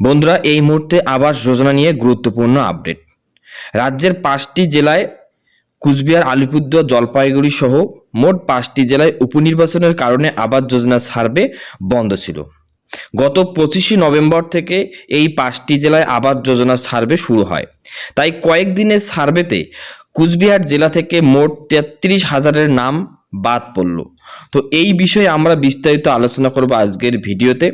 বন্ধুরা, এই মুহূর্তে আবাস যোজনা নিয়ে গুরুত্বপূর্ণ আপডেট। রাজ্যের পাঁচটি জেলায় কুচবিহার, আলিপুরদুয়ার, জলপাইগুড়ি সহ মোট পাঁচটি জেলায় উপনির্বাচনের কারণে আবাস যোজনা সার্ভে বন্ধ ছিল। গত পঁচিশে নভেম্বর থেকে এই পাঁচটি জেলায় আবাস যোজনা সার্ভে শুরু হয়। তাই কয়েকদিনের সার্ভেতে কুচবিহার জেলা থেকে মোট তেত্রিশ হাজারের নাম বাদ পড়ল। তো এই বিষয়ে আমরা বিস্তারিত আলোচনা করব আজকের ভিডিওতে।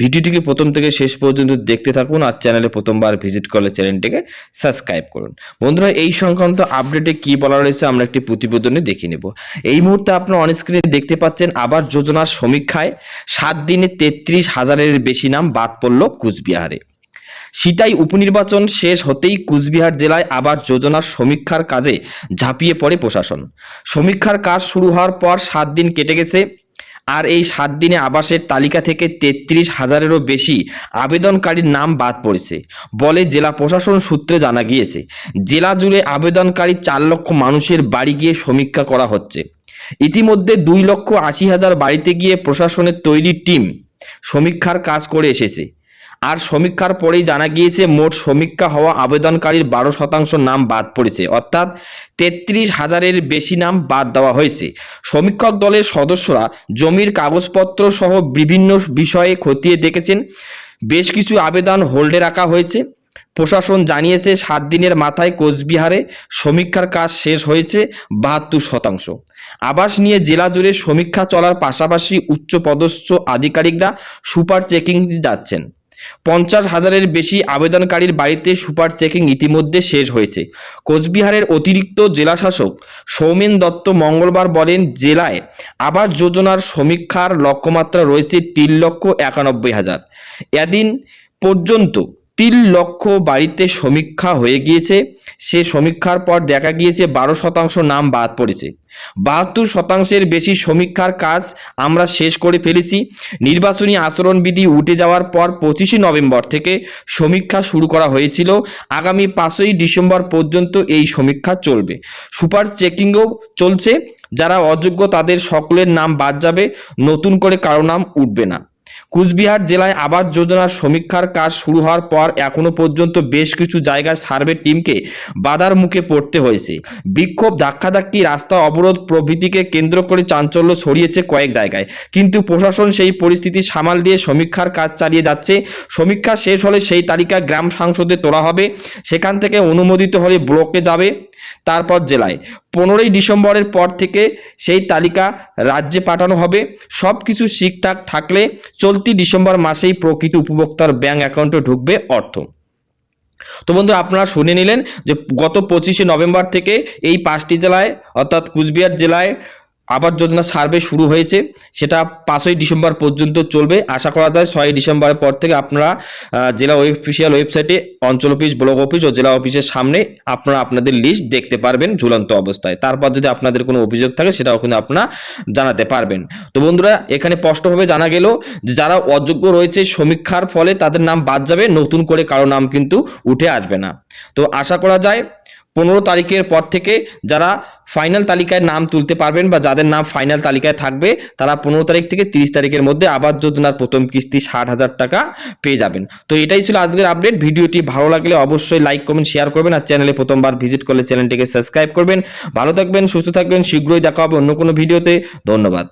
ভিডিওটিকে প্রথম থেকে শেষ পর্যন্ত দেখতে থাকুন আর চ্যানেলে প্রথমবার ভিজিট করলে চ্যানেলটিকে সাবস্ক্রাইব করুন। বন্ধুরা, এই সংক্রান্ত আপডেটে কি বলা রয়েছে আমরা একটি প্রতিবেদনে দেখে নেব। এই মুহূর্তে আপনারা অন স্ক্রিনে দেখতে পাচ্ছেন আবার যোজনার সমীক্ষায় সাত দিনে তেত্রিশ হাজারের বেশি নাম বাদ পড়ল কুচবিহারে। সিটাই উপনির্বাচন শেষ হতেই কুচবিহার জেলায় আবার যোজনার সমীক্ষার কাজে ঝাঁপিয়ে পড়ে প্রশাসন। সমীক্ষার কাজ শুরু হওয়ার পর সাত দিন কেটে গেছে আর এই সাত দিনে আবাসের তালিকা থেকে তেত্রিশ হাজারেরও বেশি আবেদনকারীর নাম বাদ পড়েছে বলে জেলা প্রশাসন সূত্রে জানা গিয়েছে। জেলা জুড়ে আবেদনকারী চার লক্ষ মানুষের বাড়ি গিয়ে সমীক্ষা করা হচ্ছে। ইতিমধ্যে দুই লক্ষ আশি হাজার বাড়িতে গিয়ে প্রশাসনের তৈরি টিম সমীক্ষার কাজ করে এসেছে। আর সমীক্ষার পরেই জানা গিয়েছে, মোট সমীক্ষা হওয়া আবেদনকারীর বারো শতাংশ নাম বাদ পড়েছে। অর্থাৎ তেত্রিশ হাজারের বেশি নাম বাদ দেওয়া হয়েছে। সমীক্ষক দলের সদস্যরা জমির কাগজপত্র সহ বিভিন্ন বিষয়ে খতিয়ে দেখেছেন। বেশ কিছু আবেদন হোল্ডে রাখা হয়েছে। প্রশাসন জানিয়েছে, সাত দিনের মাথায় কোচবিহারে সমীক্ষার কাজ শেষ হয়েছে বাহাত্তর শতাংশ। আবাস নিয়ে জেলা জুড়ে সমীক্ষা চলার পাশাপাশি উচ্চপদস্থ আধিকারিকরা সুপার চেকিং যাচ্ছেন। পঞ্চাশ হাজারের বেশি আবেদনকারীর বাড়িতে সুপার চেকিং ইতিমধ্যে শেষ হয়েছে। কোচবিহারের অতিরিক্ত জেলাশাসক সৌমেন দত্ত মঙ্গলবার বলেন, জেলায় আবাস যোজনার সমীক্ষার লক্ষ্যমাত্রা রয়েছে তিন লক্ষ একানব্বই হাজার। এদিন পর্যন্ত তিন লক্ষ বাড়িতে সমীক্ষা হয়ে গিয়েছে। সে সমীক্ষার পর দেখা গিয়েছে বারো শতাংশ নাম বাদ পড়েছে। বাহাত্তর শতাংশের বেশি সমীক্ষার কাজ আমরা শেষ করে ফেলেছি। নির্বাচনী আচরণবিধি উঠে যাওয়ার পর পঁচিশে নভেম্বর থেকে সমীক্ষা শুরু করা হয়েছিল। আগামী পাঁচই ডিসেম্বর পর্যন্ত এই সমীক্ষা চলবে। সুপার চেকিংও চলছে। যারা অযোগ্য তাদের সকলের নাম বাদ যাবে। নতুন করে কারও নাম উঠবে না। কুচবিহার জেলায় আবাস যোজনার সমীক্ষার কাজ শুরু হওয়ার পর এখনও পর্যন্ত বেশ কিছু জায়গায় সার্ভে টিমকে বাধার মুখে পড়তে হয়েছে। বিক্ষোভ, ধাক্কাধাক্কি, রাস্তা অবরোধ প্রভৃতিকে কেন্দ্র করে চাঞ্চল্য ছড়িয়েছে কয়েক জায়গায়। কিন্তু প্রশাসন সেই পরিস্থিতি সামাল দিয়ে সমীক্ষার কাজ চালিয়ে যাচ্ছে। সমীক্ষা শেষ হলে সেই তালিকা গ্রাম সংসদে তোলা হবে। সেখান থেকে অনুমোদিত হলে ব্লকে যাবে। তারপর জেলায় পনেরোই ডিসেম্বরের পর থেকে সেই তালিকা রাজ্যে পাঠানো হবে। সব কিছু ঠিকঠাক থাকলে চলতি ডিসেম্বর মাসেই প্রকৃত উপভোক্তার ব্যাঙ্ক অ্যাকাউন্টে ঢুকবে অর্থ। তো বন্ধু আপনারা শুনে নিলেন যে গত পঁচিশে নভেম্বর থেকে এই পাঁচটি জেলায়, অর্থাৎ কুচবিহার জেলায় আবাস যোজনা সার্ভে শুরু হয়েছে। সেটা পাঁচই ডিসেম্বর পর্যন্ত চলবে। আশা করা যায় ছয়ই ডিসেম্বরের পর থেকে আপনারা জেলা অফিসিয়াল ওয়েবসাইটে অঞ্চল অফিস ব্লক অফিস ও জেলা অফিসের সামনে আপনারা আপনাদের লিস্ট দেখতে পারবেন ঝুলন্ত অবস্থায়। তারপর যদি আপনাদের কোনো অভিযোগ থাকে, সেটাও কিন্তু আপনারা জানাতে পারবেন। তো বন্ধুরা, এখানে স্পষ্টভাবে জানা গেল যে যারা অযোগ্য রয়েছে সমীক্ষার ফলে তাদের নাম বাদ যাবে, নতুন করে কারও নাম কিন্তু উঠে আসবে না। তো আশা করা যায় পনেরো তারিখের পর থেকে যারা ফাইনাল তালিকায় নাম তুলতে পারবেন বা যাদের নাম ফাইনাল তালিকায় থাকবে, তারা পনেরো তারিখ থেকে তিরিশ তারিখের মধ্যে আবাস যোজনার প্রথম কিস্তি ষাট হাজার টাকা পেয়ে যাবেন। তো এটাই ছিল আজকের আপডেট ভিডিওটি ভালো লাগলে অবশ্যই লাইক কমেন্ট শেয়ার করবেন আর চ্যানেলে প্রথমবার ভিজিট করলে চ্যানেলটিকে সাবস্ক্রাইব করবেন। ভালো থাকবেন, সুস্থ থাকবেন। শীঘ্রই দেখা হবে অন্য কোনো ভিডিওতে ধন্যবাদ।